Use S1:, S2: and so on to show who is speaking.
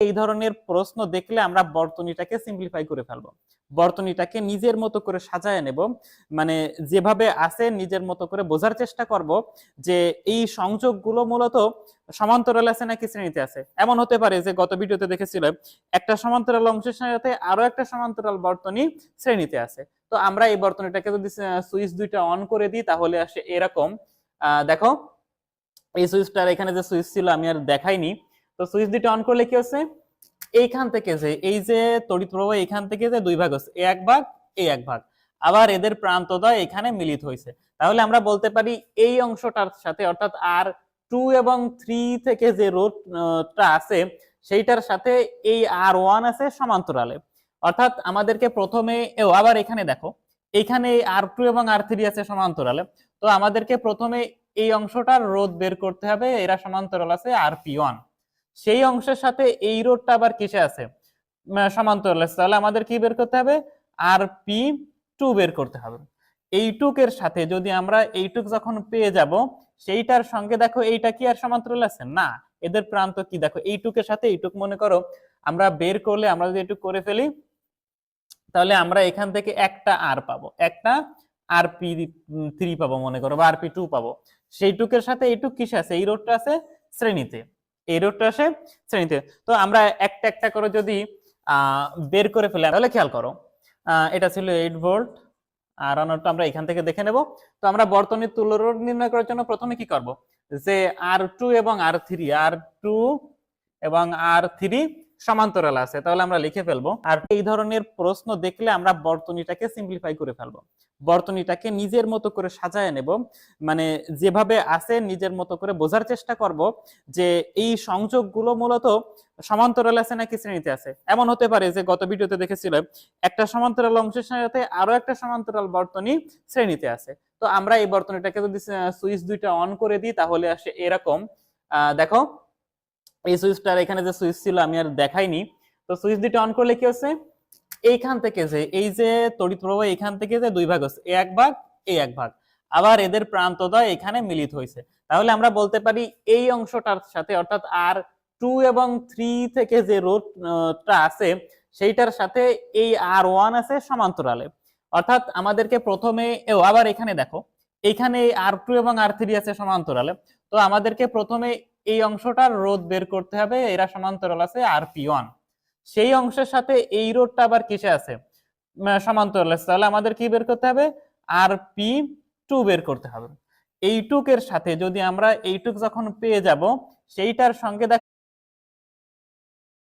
S1: এই ধরনের প্রশ্ন দেখলে আমরা বর্তনীটাকে সিম্পলিফাই করে ফেলব। বর্তনীটাকে নিজের মতো করে সাজায় নেব মানে যেভাবে আছে নিজের মতো করে বোঝার চেষ্টা করব যে এই সংযোগগুলো মূলত সমান্তরাল আছে নাকি শ্রেণীতে আছে। এমন হতে পারে যে গত ভিডিওতে দেখেছিল একটা সমান্তরাল অংশের সাথে আরও একটা সমান্তরাল বর্তনী শ্রেণীতে আছে। তো আমরা এই বর্তনীটাকে যদি সুইচ দুইটা অন করে দিই তাহলে আসে এরকম। আহ, দেখো এই সুইচটার এখানে যে সুইচ ছিল আমি আর দেখাইনি। তো সুইচ দুইটা অন করলে কি হচ্ছে? এইখান থেকে যে, এই যে তড়িৎ প্রবাহ এখান থেকে যে দুই ভাগ হচ্ছে এক ভাগ এই এক ভাগ। আবার এদের প্রান্তদয় এখানে মিলিত হয়েছে। তাহলে আমরা বলতে পারি এই অংশটার সাথে, অর্থাৎ আর টু এবং থ্রি থেকে যে রোডটা আছে, সেইটার সাথে এই আর ওয়ান আছে সমান্তরালে। অর্থাৎ আমাদেরকে প্রথমে, ও আবার এখানে দেখো, এখানে আর টু এবং আর থ্রি আছে সমান্তরালে। তো আমাদেরকে প্রথমে এই অংশটার রোধ বের করতে হবে, এরা সমান্তরাল আছে আর পি ওয়ান সেই অংশের সাথে এই রোডটা আবার কিসে আছে? সমান্তরাল। আছে তাহলে আমাদের কি বের করতে হবে? আর পি টু বের করতে হবে। এইটুকের সাথে যদি আমরা এইটুক যখন পেয়ে যাব, সেইটার সঙ্গে দেখো এইটা কি আর সমান্তরাল আছে? না, এদের প্রান্ত কি? দেখো এইটুকের সাথে এইটুক মনে করো, আমরা বের করলে আমরা যদি একটু করে ফেলি, তাহলে আমরা এখান থেকে একটা আর পাবো। একটা আর পি থ্রি পাবো মনে করো, বা আর পি টু পাবো। সেইটুকের সাথে এইটুক কিসে আছে? এই রোডটা আছে শ্রেণীতে। এই রোডটা আসে শ্রেণীতে। তো আমরা একটা একটা করে যদি বের করে ফেলি, তাহলে খেয়াল করো এটা ছিল এইট ভোল্ট আর অন্যটা আমরা এখান থেকে দেখে নেব। তো আমরা বর্তনীর তুল্য নির্ণয় করার জন্য প্রথমে কি করব? যে আর টু এবং আর থ্রি আর টু এবং আর থ্রি সমান্তরাল আছে, তাহলে আমরা লিখে ফেলব। আর এই ধরনের প্রশ্ন দেখলে আমরা বর্তনীটাকে সিম্পলিফাই করে ফেলব। বর্তনীটাকে নিজের মতো করে সাজায় নেব মানে যেভাবে আছে নিজের মতো করে বোঝার চেষ্টা করব যে এই সংযোগগুলো মূলত সমান্তরাল আছে নাকি শ্রেণীতে আছে। এমন হতে পারে যে গত ভিডিওতে দেখেছিল, একটা সমান্তরাল অংশের সাথে আরও একটা সমান্তরাল বর্তনী শ্রেণীতে আছে। তো আমরা এই বর্তনীটাকে যদি সুইচ দুইটা অন করে দিই, তাহলে আসে এরকম দেখো এই সুইচটার এখানে যে সুইচ ছিল আমি আর দেখাইনি। তো সুইচ দুইটা অন করলে কি হচ্ছে? এইখান থেকে যে, এই যে তড়িৎ প্রবাহ এখান থেকে যে দুই ভাগ হচ্ছে এক ভাগ এই এক ভাগ। আবার এদের প্রান্তদয় এখানে মিলিত হয়েছে। তাহলে আমরা বলতে পারি এই অংশটার সাথে, অর্থাৎ আর টু এবং থ্রি থেকে যে রোডটা আছে, সেইটার সাথে এই আর ওয়ান আছে সমান্তরালে। অর্থাৎ আমাদেরকে প্রথমে আবার এখানে দেখো এখানে আর টু এবং আর থ্রি আছে সমান্তরালে। তো আমাদেরকে প্রথমে এই অংশটার রোধ বের করতে হবে, এরা সমান্তরাল আছে আর পি ওয়ান সেই অংশের সাথে এই রোডটা আবার কিসে আছে? সমান্তরাল আছে। তাহলে আমাদের কি বের করতে হবে? আর পি টু বের করতে হবে। এইটুকের সাথে যদি আমরা এইটুক যখন পেয়ে যাব, সেইটার সঙ্গে দেখ